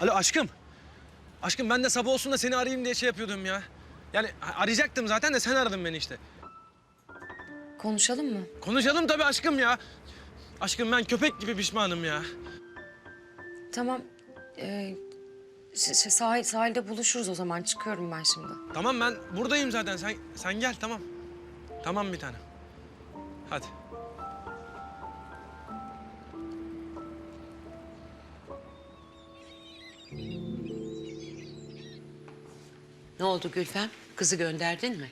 Alo aşkım. Aşkım ben de sabah olsun da seni arayayım diye şey yapıyordum ya. Yani arayacaktım zaten de sen aradın beni işte. Konuşalım mı? Konuşalım tabii aşkım ya. Aşkım ben köpek gibi pişmanım ya. Tamam. Ee, ş- ş- sahil, sahilde buluşuruz o zaman. Çıkıyorum ben şimdi. Tamam ben buradayım zaten. Sen sen gel tamam. Tamam bir tanem. Hadi. Ne oldu Gülfem? Kızı gönderdin mi?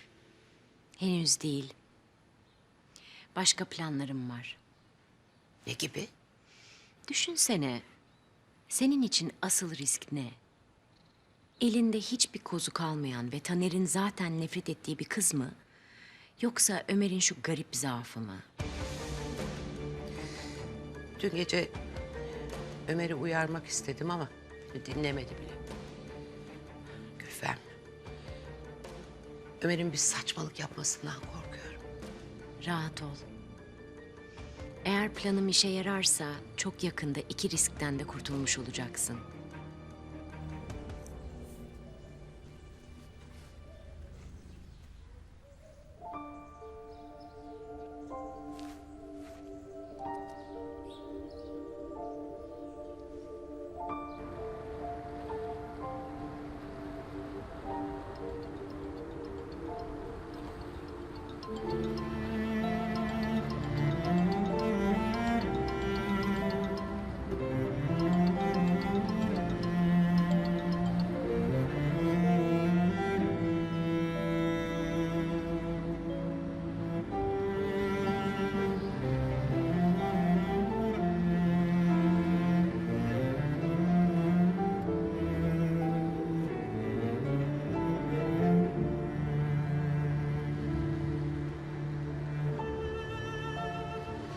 Henüz değil. Başka planlarım var. Ne gibi? Düşünsene. Senin için asıl risk ne? Elinde hiçbir kozu kalmayan ve Taner'in zaten nefret ettiği bir kız mı? Yoksa Ömer'in şu garip zaafı mı? Dün gece Ömer'i uyarmak istedim ama dinlemedi bile. Gülfem. Ömer'in bir saçmalık yapmasından korkuyorum. Rahat ol. Eğer planım işe yararsa çok yakında iki riskten de kurtulmuş olacaksın.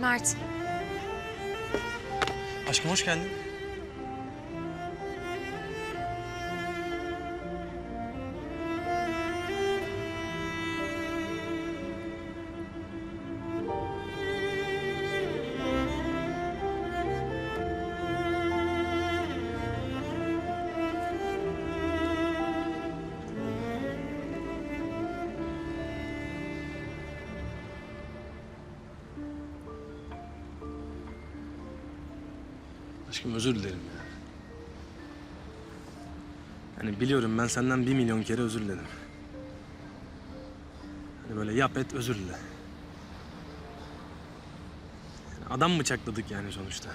Mert, Aşkım hoş geldin. Aşkım özür dilerim ya. Hani biliyorum ben senden bir milyon kere özür diledim. Hani böyle yap et özür dile. Yani adam bıçakladık yani sonuçta.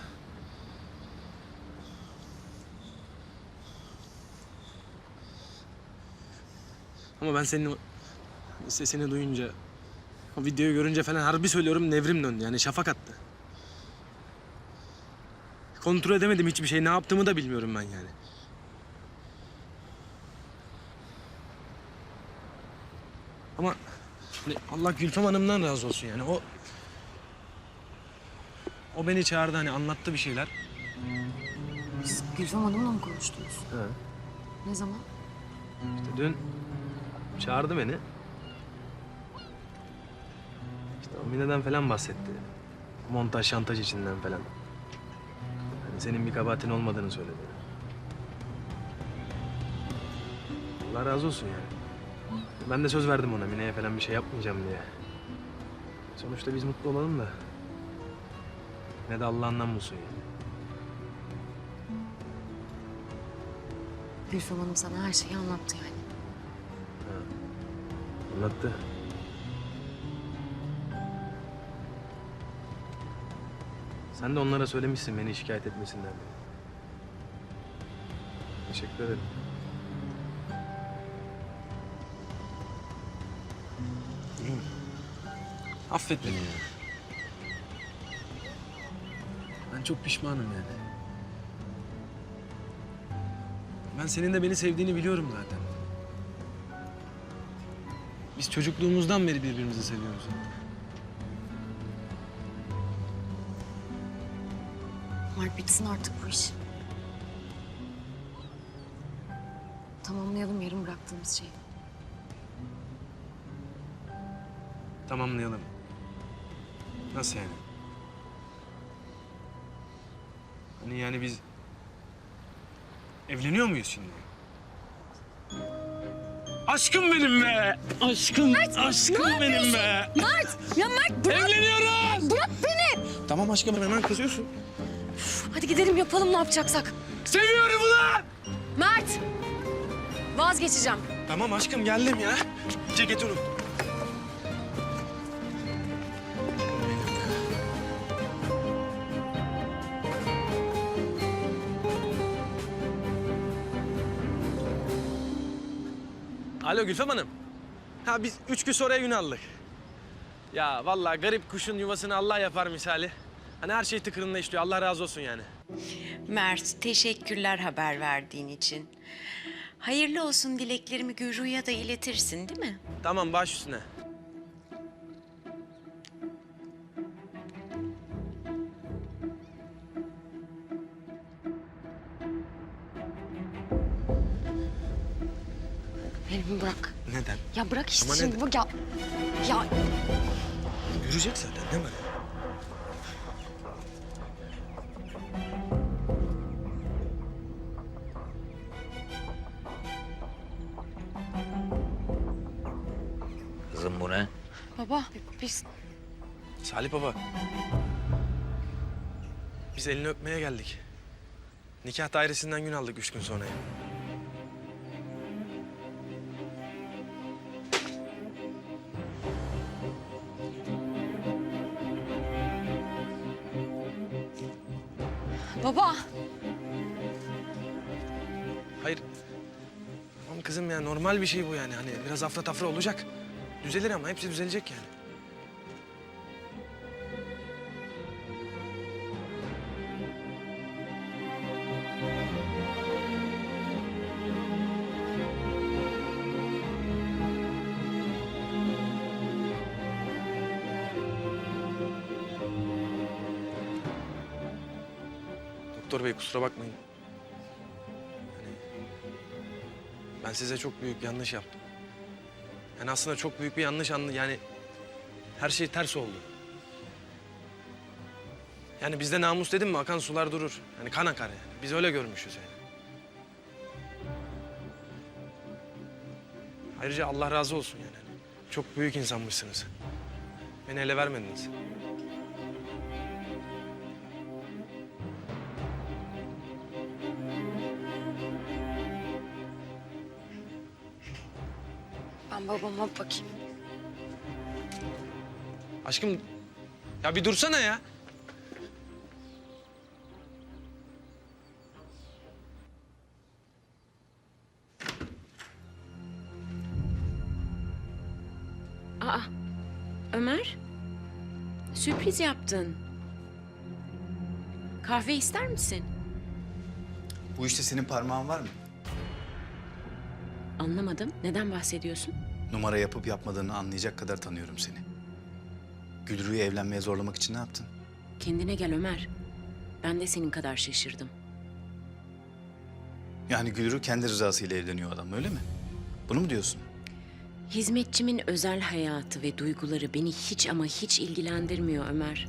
Ama ben senin sesini duyunca, o videoyu görünce falan harbi söylüyorum nevrim döndü yani şafak attı. Kontrol edemedim hiçbir şey. Ne yaptığımı da bilmiyorum ben yani. Ama hani Allah Gülfem Hanım'dan razı olsun yani. O o beni çağırdı hani anlattı bir şeyler. siz Gülfem Hanım'la mı konuştunuz? He. Ne zaman? İşte dün çağırdı beni. İşte o Mine'den falan bahsetti. Montaj, şantaj içinden falan. Senin bir kabahatin olmadığını söyledi. Allah razı olsun yani. Ben de söz verdim ona Mine'ye falan bir şey yapmayacağım diye. Sonuçta biz mutlu olalım da. Ne de Allah'ından bulsun yani. Gülfem Hanım sana her şeyi anlattı yani. Anlattı. Sen de onlara söylemişsin beni şikayet etmesinler diye. Teşekkür ederim. İyiyim. Affet beni ya. Ben çok pişmanım yani. Ben senin de beni sevdiğini biliyorum zaten. Biz çocukluğumuzdan beri birbirimizi seviyoruz. Mert bitsin artık bu iş. Tamamlayalım yarım bıraktığımız şeyi. Tamamlayalım. Nasıl yani? Hani yani biz Evleniyor muyuz şimdi? Aşkım benim be! Aşkım, aşkım benim be! Mert! Ya Mert bırak! Evleniyoruz! Bırak beni! Tamam aşkım hemen kızıyorsun. Hadi gidelim yapalım ne yapacaksak. Seviyorum ulan! Mert! Vazgeçeceğim. Tamam aşkım geldim ya. Ceketini unut. Alo Gülfem Hanım. Ha biz üç gün sonra gün aldık. Ya vallahi garip kuşun yuvasını Allah yapar misali. Hani her şey tıkırında işliyor. Allah razı olsun yani. Mert, teşekkürler haber verdiğin için. Hayırlı olsun dileklerimi Gürru'ya da iletirsin değil mi? Tamam baş üstüne. Elimi bırak. Neden? Ya bırak işte Ama şimdi. neden? Bak ya. Ya Görecek zaten değil mi? Kızım bu ne? baba biz Salih baba. Biz elini öpmeye geldik. Nikah dairesinden gün aldık üç gün sonra. baba. Hayır. Tamam kızım ya normal bir şey bu yani. Hani biraz afra tafra olacak. Düzelir ama hepsi düzelecek yani. Doktor bey kusura bakmayın. Yani ben size çok büyük yanlış yaptım. Yani aslında çok büyük bir yanlış anlı yani her şey ters oldu. Yani bizde namus dedim mi akan sular durur. Yani kan akar yani. Biz öyle görmüşüz yani. Ayrıca Allah razı olsun yani. Çok büyük insanmışsınız. Beni ele vermediniz. Ben babama bakayım. Aşkım ya bir dursana ya. Aa, Ömer. Sürpriz yaptın. Kahve ister misin? Bu işte senin parmağın var mı? Anlamadım. Neden bahsediyorsun? Numara yapıp yapmadığını anlayacak kadar tanıyorum seni. Gülru'yu evlenmeye zorlamak için ne yaptın? Kendine gel Ömer. Ben de senin kadar şaşırdım. Yani Gülru kendi rızasıyla evleniyor adam öyle mi? Bunu mu diyorsun? Hizmetçimin özel hayatı ve duyguları beni hiç ama hiç ilgilendirmiyor Ömer.